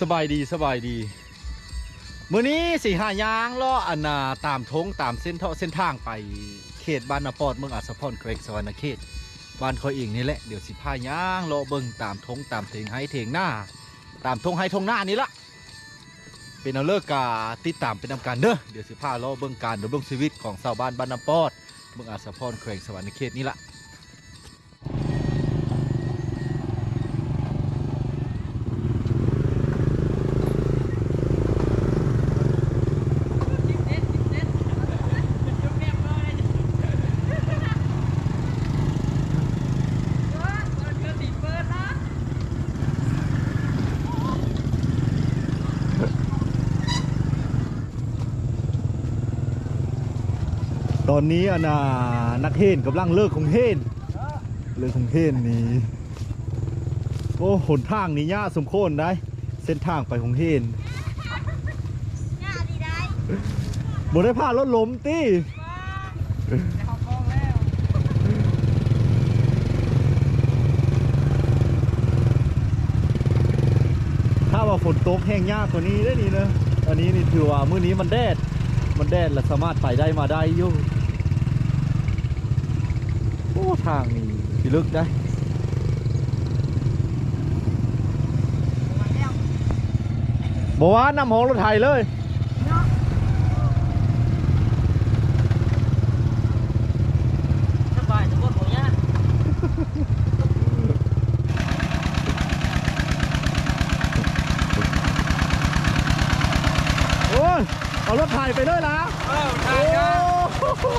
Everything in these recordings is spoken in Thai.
สบายดีสบายดีมื้อนี้สี่ห้ายางล้ออันนาตามทงตามเส้นเทาะเส้นทางไปเขตบ้านนาปอดเมืองอัศพรแขวงสวรรณเขตบ้านคอยเองนี่แหละเดี๋ยวสิพายางล้อเบิ่งตามทงตามเถงให้เถงหน้า ตามทงให้ทงหน้านี่ละเป็นเอาเลิกกาติดตามเป็นนำการเด้อเดี๋ยวสิพาล้อเบิ่งการดำรงชีวิตของชาวบ้านบ้านนาปอดเมืองอัศพรแขวงสวรรณเขตนี่ละ อนนี้อะนะนักเฮนกำลังเลิกของเฮนเลิกของเฮนนี่โอ้หนทางนี่ยากสมโคนได้ เส้นทางไปของเฮนหน้าดีได้บ่ได้พารถล้มตีเขากองแล้วถ้าว่าฝนตกแห้งยากกว่านี้ได้นี่นะอันนี้นี่ถือว่ามื้อนี้มันแดด มันแดดและสามารถไปได้มาได้อยู่โอ้ทางนี่พิลึกได้บอกว่านำของรถไถเลย สบายสมบูรณ์ของย่า โอ้ย เอารถไถไปเลยนะ เออ โอ้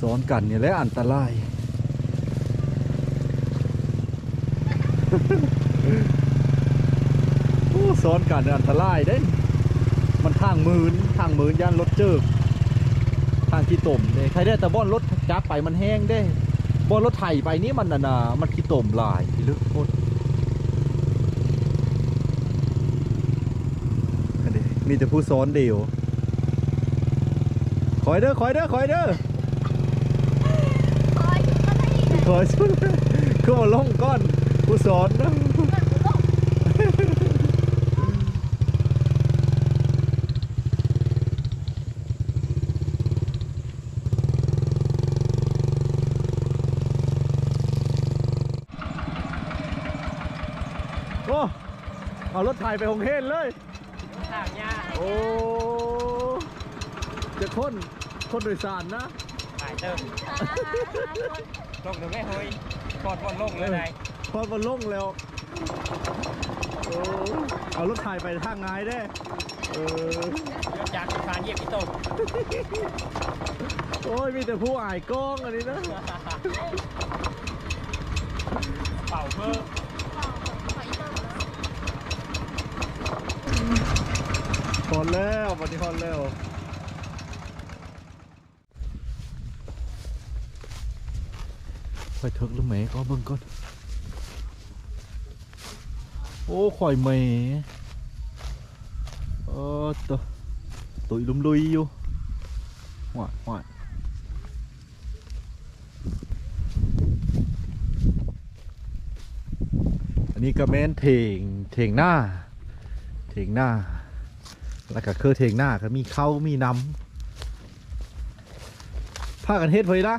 ส อนกันนี่แหละอันตรายโอ้ซ้อนกันอันตรายเด้มันทางมืนทางมืนย่านรถเจิกทางขี้ตมเด้ใครได้แต่บอนรถจักไปมันแห้งเด้บอนรถไถไปนี่มันน่ะนะมันขี้ตมลายพี่ลึกโคตรมีแต่ผู้ซ้อนเดียวคอยเด้อคอยเด้อคอยเด้อ คอยก็ ได้ดีเลยคอยสุดคือมาลงก้อนผู้ซ้อนนะโอ้เอารถไถไปหงเฮนเลยทางยาโอ้จะค้นคนโดยสารนะหายเติม ลงถึงไม่เฮ้ยกอดบอลลงเลยนายพอมันลงแล้วโอ้เอารถไถไปทางไงได้เออจากสารเยี่ยมพี่ตกโอ้ยมีแต่ผู้อายกล้องอันนี้นะ เป่าเพิ่มพอนแล้ววันนี้พอนแล้ว ไปเถิกหรือแหมก็เบิ่งก่อนโอ้ข่อยแหมเออตัวตุยลุมลุยอยู่หวาดหวาดอันนี้ก็แม่นเถงเถงหน้าเถงหน้า แล้วก็คือเถงหน้าก็มีเข้ามีน้ำผ้ากันเฮ็ดเผยละ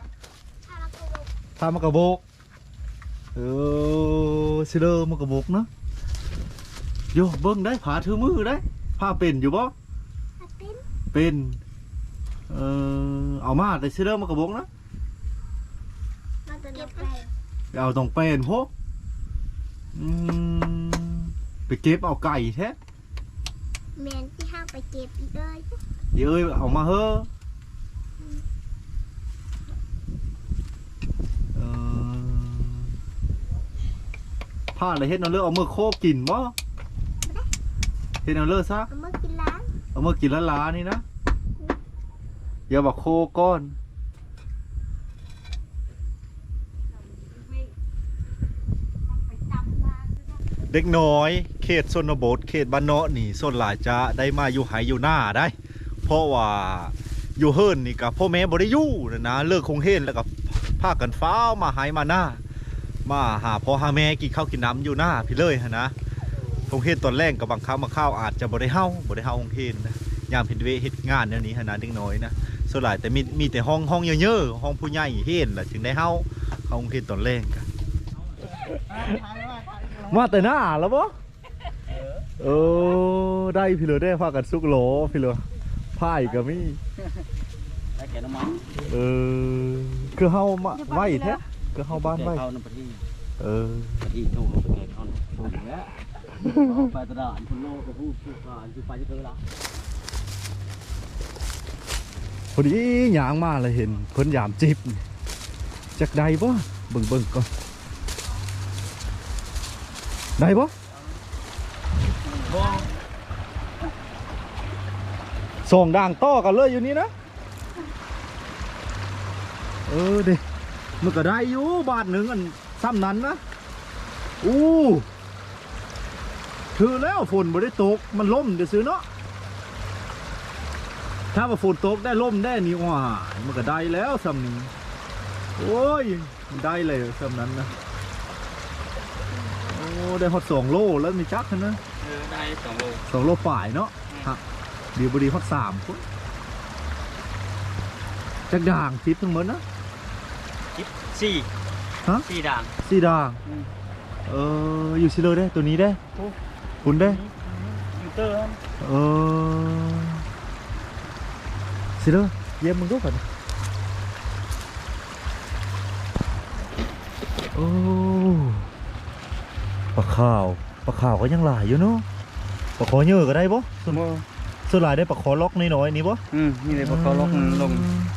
ผ้ามากระโบกเออสิเลอมากระโบกเนาะโยเบิ้งได้ผาถือมือได้ผ้าเป็นอยู่บ่เป็นเออเอามาแต่สิเลอมากระโบกนะมันจะเก็บไปเอาตรงเป็นพวกอืมไปเก็บเอาไก่แท้แมนที่ห้าไปเก็บอีกเลยเดี๋ยวเอ้ยเอามาเฮ้อะเอ ผ้าอะไรเฮ็ดเอาเลือกเอามือโคกกินบ่เฮ็ดเอาเลือกซะเอามากินล้างเอามือกินละลานี่นะอย่าบอกโคก้อนเด็กน้อย เขตชนบทเขตบ้านเนาะนี่ส่วนหลายจะได้มาอยู่ไหอยู่หน้าได้ เพราะว่าอยู่เฮิรนนี่กับพ่อแม่บ่ได้อยู่นะนะเลิกคงเฮนแล้วก็พากันฟ้ามาไหมาหน้า มาหาพ่อหาแม่กินข้าวกินน้ำอยู่หน้าพี่เลยหั้นนะคงเฮนตอนแรกกับบางครั้งมาข้าวอาจจะบ่ได้เฮาบ่ได้เฮาคงเฮนนะยามเห็นเวเฮ็ดงานแนวนี้หั้นนะเด็กน้อยนะส่วนหลายแต่มีมีแต่ห้องห้องเยอะๆห้องผู้ใหญ่เฮนล่ะจึงได้เฮาเข้าคงเฮนตอนแรกกันมาแต่หน้าแล้วบ่เออได้พี่เลยได้พากันสุกโหลพี่เลยพายก็มีได้แก่น้ำมันเออคือเฮามาไว้แท้ คือเฮาบ้านไว้ เข้าน้ำปลาที่เออปลาที่ถูกไปแก่เขาถูกแล้วไปตลาดคุณโลกผู้ผู้การคือไปที่เธอละพอดีหยางมาเลยเห็นเพิ่นยามจิบนี่จักได้บ่เบิ่งเบิ่งก่อนได้บ่บ่ส่งด่างต่อกันเลยอยู่นี่นะ เออเดิ มันก็ได้อยู่บาทหนึ่งอันซ้ำนั้นนะอู้ถือแล้วฝนบ่ได้ตกมันล่มเดี๋ยวซื้อเนาะถ้าว่าฝนตกได้ล่มได้นี่ว่ามันก็ได้แล้วซ้ำนี้โอ้ยมันได้เลยซ้ำนั้นนะโอ้ได้ฮอดสองโลแล้วมีจักนะเออได้สองโลสองโลฝ่ายเนาะฮะเดียวบดีพักสามพุ่นจักด่างทิพย์ทั้งหมดนะจิ๊บ สี่ฮะสี่ด่าง สี่ด่างอืม เอออยู่ซิเลยได้ตัวนี้ได้โอ้คุณได้ยูเตอร์เออซิเลยเยี่ยมมึงดูก่อนโอ้ปลาขาวปลาขาวก็ยังหลายอยู่เนาะปลาคอเยอะก็ได้ปะส่วนบ่ส่วนหลายได้ปลาคอล็อกน้อยๆนี่ปะ อืมนี่เลยพอเขาล็อกลงป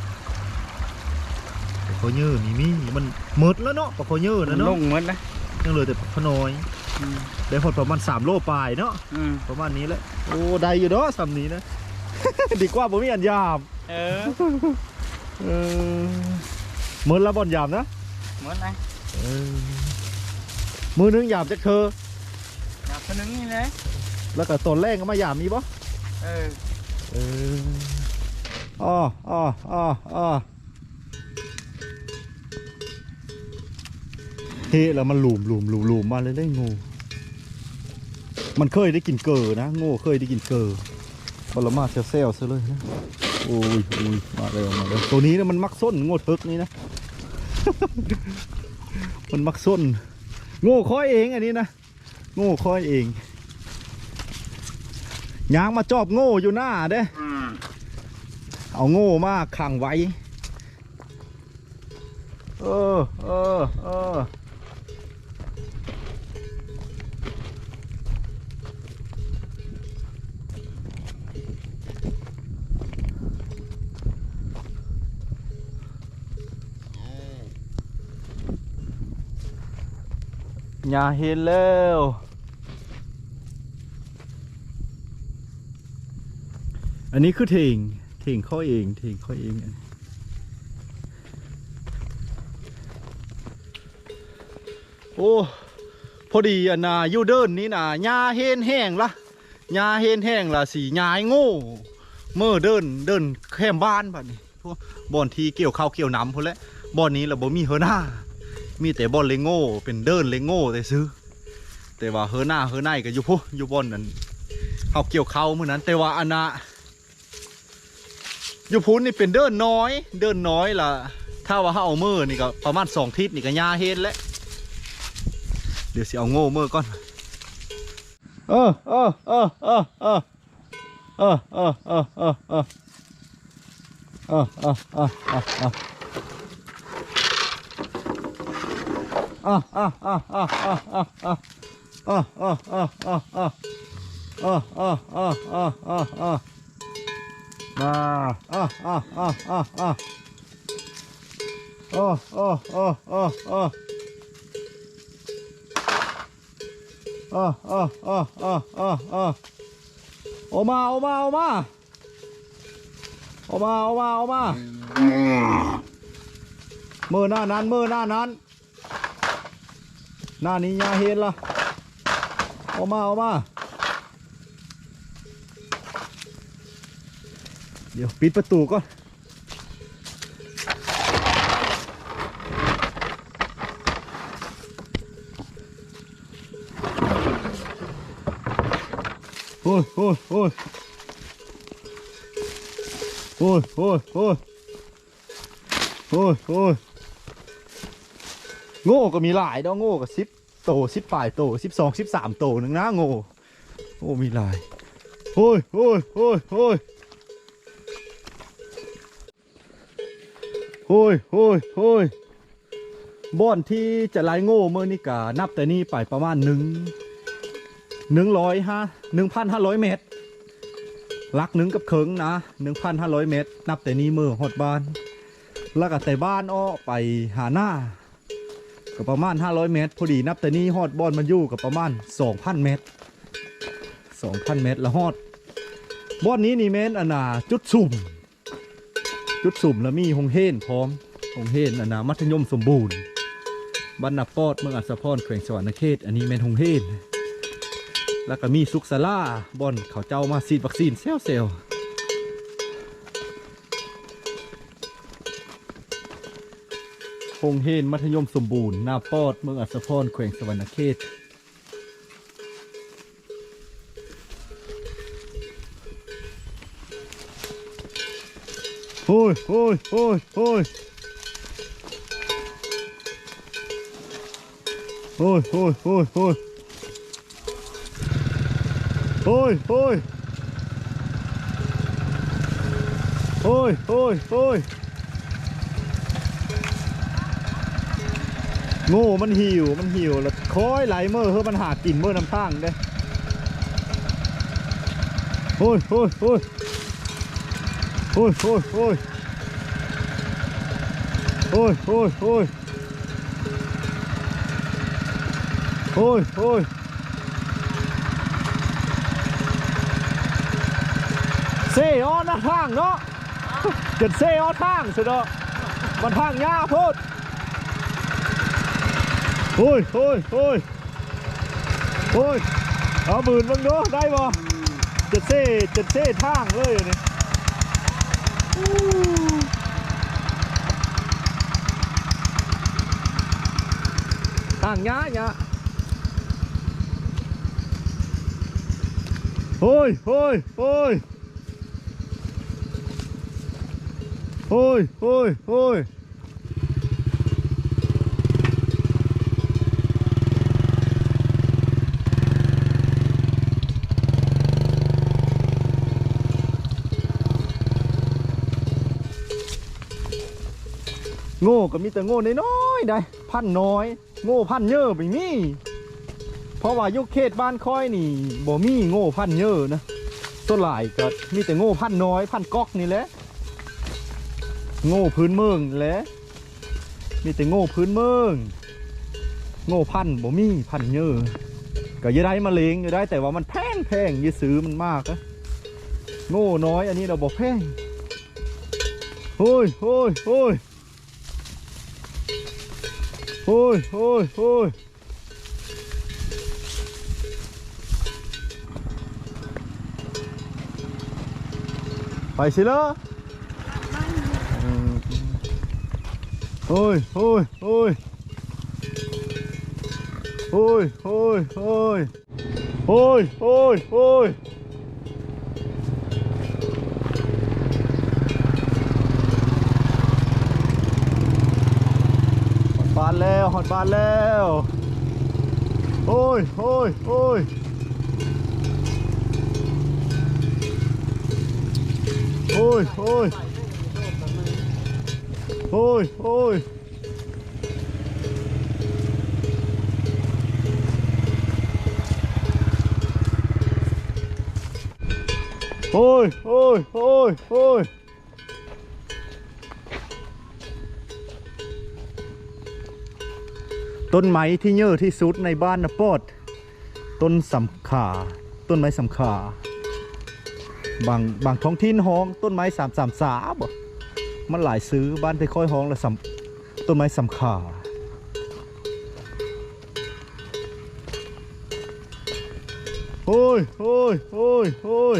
ลา คอเยอะนี่มีมันหมดแล้วเนาะปลาคอเยอะนะลเนาะงเหมือนนะยังเหลือแต่ปลาขน้อยอืมได้พอประมาณ3โลปลายเนาะอืมประมาณนี้แหละโอ้ได้อยู่เนาะสำนี้นะดีกว่าผมมีอันยามเออเออเหมือนละบอลยามนะเหมือนนะเออมือนึงยามจากเธออยากคนนึงนี่เลยแล้วก็ตอนแรกก็มายามนี้ปะเออเอออ้ออ้ออ้อ เฮ้แล้วมันหลุมหลุมหลุมหลุมมาเลยได้งูมันเคยได้กินเกอนะโง่เคยได้กินเกอบลมาเซลเซลซะเลยนะโอ้ยโอ้ยมาเลยมาเลยตัวนี้นะมันมักส้นโง่เทิกนี่นะ มันมักส้น โง่คอยเองอันนี้นะโง่คอยเองยางมาจอบโง่อยู่หน้าเด้เอาโง่มากขังไว้ เออเออเออ ยาเห็นแล้วอันนี้คือเถงเถงข้าเองเถงข้าเองโอ้พอดีอันนาอยู่เดินนี่นะหญ้าเฮนแห้งละหญ้าเฮนแห้งละสีหญ้าโง่เมื่อเดินเดินแคมบ้านบัดนี้พวกบ่อนที่เกี่ยวข้าวเกี่ยวน้ำพุ่นแหละบ่อนนี้ละบ่มีเฮอหน้า มีแต่บอนเลงโง่เป็นเดินเลงโง่แต่ซื้อ แต่ว่าเฮอหน้าเฮอในก็อยู่พุอยู่บอนนั้นเขาเกี่ยวเข้าวมื้อนั้น แต่ว่าอันนะอยู่พุ้นนี่เป็นเดินน้อย เดินน้อยล่ะ ถ้าว่าเขาเอามือนี่ก็ประมาณสองทิศนี่ก็ยาเฮ็ดแล้วเดี๋ยวสิเอาโง่เมื่อก่อนเออเออเออเออเออเออเออเออเออเออเออเออเออเออเอออะอะอะอะอะอะอะอะอะอะอะอะอะอะอะอะอะอะมาอะอะอะอะอะโอ้โอ้โอ้โอ้โอ้โอ้โอ้โอ้โอ้โอ้โอ้โอมาโอมาโอมาโอมาโอมาโอมามือหน้านั้นมือหน้านั้น หน้านี้ยาเห็นละเอามาเอามา เดี๋ยวปิดประตูก่อนโอ้ยโอ้ยโอ้ยโอ้ยโอ้ยโอ้ยโอ้ยโอ้ย โง่ก็มีหลายดอกโง่ก็สิบโตสิบปลายโตสิบสองสิบสามโตหนึ่งนะโง่โอ้มีหลายโอ้ยโอ้ยโอ้ยโอ้ยโอ้ยโอ้ยโอ้ยบ่อนที่จะไล่โง่เมื่อนี่กานับแต่นี่ไปประมาณหนึ่งหนึ่งร้อยห้าหนึ่งพันห้าร้อยเมตรลักหนึ่งกับเคิงนะหนึ่งพันห้าร้อยเมตร นับแต่นี่มือหดบาน แล้วก็แต่บ้านอ้อไปหาหน้า ก็ประมาณห้าร้อยเมตร พอดีนับแต่นี่ฮอดบอนมันอยู่กับประมาณสองพันเมตรสองพันเมตรแล้วฮอดบอนนี้นี่เมนอันนาจุดสุ่ม จุดสุ่มแล้วมีหงเฮนพร้อมหงเฮนอันนามัธยมสมบูรณ์บรรณปอดเมืองอัศพรแขวงสวรรณเขต อันนี้แมนหงเฮนแล้วก็มีสุกสลาบอนเขาเจ้ามาซีดวัคซีนเซลเซล หงเฮนมัธยมสมบูรณ์ หน้าปอด เมืองอัศพรแขวงสวรรณเขตโอ้ยโอ้ยโอ้ยโอ้ยโอ้ยโอ้ยโอ้ยโอ้ยโอ้ยโอ้ยโอ้ยโอ้ยโอ้ย โง่มันหิว มันหิวแล้วคอยไหลเมื่อเพื่อมันหากินเมื่อน้ำทางเด้โอ้ยโอ้ยโอ้ยโอ้ยโอ้ยโอ้ยโอ้ยโอ้ยโอ้ยโอ้ยโอ้ยเซออนนะทางเนาะจะเซออนทางสิเนาะมันทางยากโพด Ôi, ôi, ôi Ôi Đó bươn vâng đó, đây bò. Chật xê, chật xê thang เลยอยู่นี่ทางยะยะโอ้ยโอ้ยโอ้ยโอ้ยโอ้ยโอ้ย โง่ก็มีแต่โง่น้อยๆได้ พันน้อย โง่พันเยอะไม่มีเพราะว่ายุคเขตบ้านค่อยนี่บ่มีโง่พันเยอะนะส่วนหลายก็มีแต่โง่พันน้อย พันก๊อกนี่แหละโง่พื้นเมืองแหละมีแต่โง่พื้นเมืองโง่พันบ่มีพันเยอะก็ยังได้มาเลงยู่ได้แต่ว่ามันแพงแพงยี่ซื้อมันมากนะโง่น้อยอันนี้เราบอกแพงโอ้ยโอ้ยโอ้ย Ôi, ôi, ôi. Phải xí lỡ. Ừ. Ôi, ôi, ôi Ôi, ôi, ôi Ôi, ôi, ôi. ดบ้านแล้ว โอ้ย โอ้ย โอ้ยโอ้ย โอ้ย โอ้ย โอ้ยโอ้ย โอ้ย โอ้ย โอ้ย ต้นไม้ที่เยอะที่สุดในบ้านนะปอดต้นสำขาต้นไม้สำขาบางบางท้องถิ่นห้องต้นไม้สามสามสาบมันหลายซื้อบ้านที่ค่อยห้องละสต้นไม้สำขาโอ้ยโอ้ยโอ้ยโอ้ย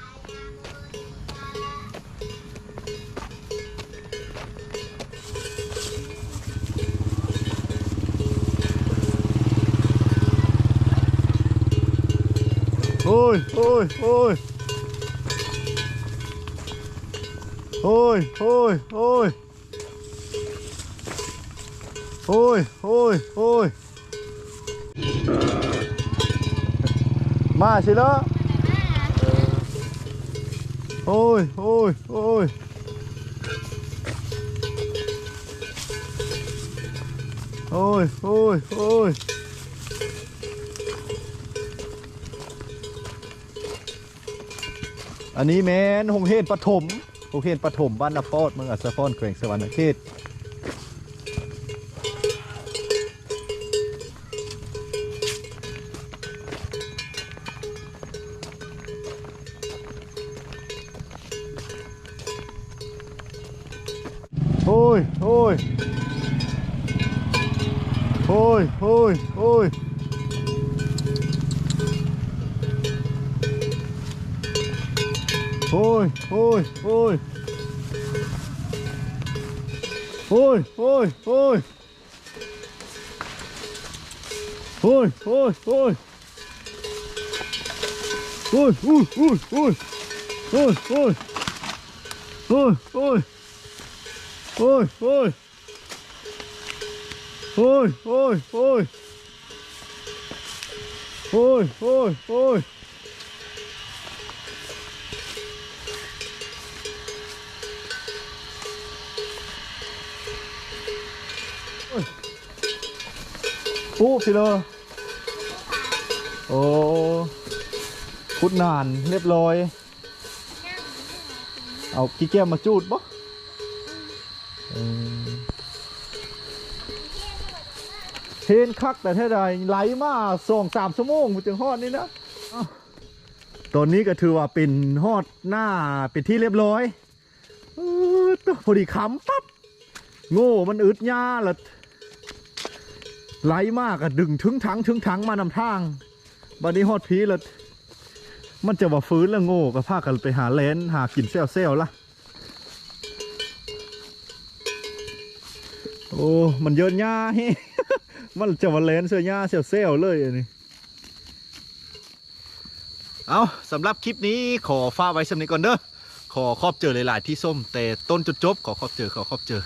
Ôi, ôi, ôi. Ôi, ôi, ôi. Ôi, ôi, ôi. Mà xí đó. Ôi, ôi, ôi. Ôi, ôi, ôi. อันนี้แมนหงเฮนปฐมหงเฮนปฐมบ้านนาปอดเมืองอัศพรแขวงสวรรณเขต Oi, oi, oi. Oi, oi, oi. Oi, oi, oi. Oi, ui, ui, ui. Oi, oi. Oi, oi. Oi, oi. Oi, oi, oi. Oi, oi, oi. บสิเลยโอ้พุดนานเรียบร้อย เอากี่แก้วมาจูดบ่เทนคักแต่เท่าใดไหลมาสองสามชั่วโมงมันจึงฮอดนี่นะอ้าวตอนนี้ก็ถือว่าเป็นฮอดหน้าเป็นที่เรียบร้อยออตัวพอดีคำปั๊บโง่มันอึดยาละ ไหลมากอะดึงถึงถังถึงถังมานำทางบัดนี้ฮอดพีละมันจะว่าฟื้นแล้วโง่ก็พากันไปหาเลนหากินเซลเซลละโอ้มันเยินหญ้าเฮ้มันจะมาเลนเสื้อหญ้าเซลเซลเลยอันนี้เอาสำหรับคลิปนี้ขอฟ้ากไว้สำนี้ก่อนเด้อขอขอบเจอหลาย ๆ ที่ส้มแต่ต้นจุดจบขอขอบเจอขอขอบเจอ